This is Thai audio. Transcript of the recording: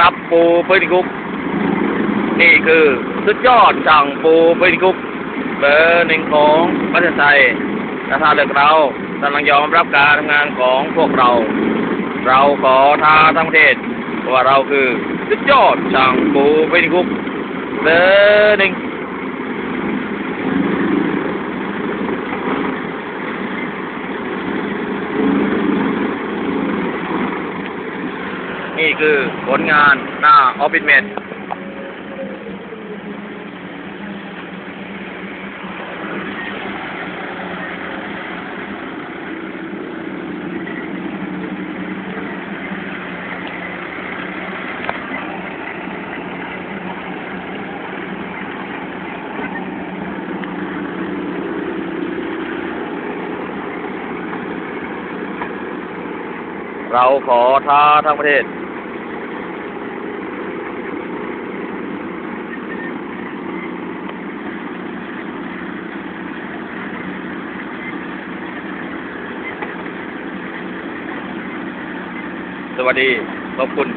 รับปูพื้นคุกนี่คือสุดยอดช่างปูพื้นคุกเบอร์หนึ่งของประเทศไทยถ้าท่านเลือกเรากำลังยอมรับการทำงานของพวกเรา เราขอท้าทั้งประเทศว่าเราคือสุดยอดช่างปูพื้นคุกเบอร์หนึ่ง นี่คือผลงานหน้าออฟฟิศเมดเราขอท้าทั้งประเทศ สวัสดี ขอบคุณ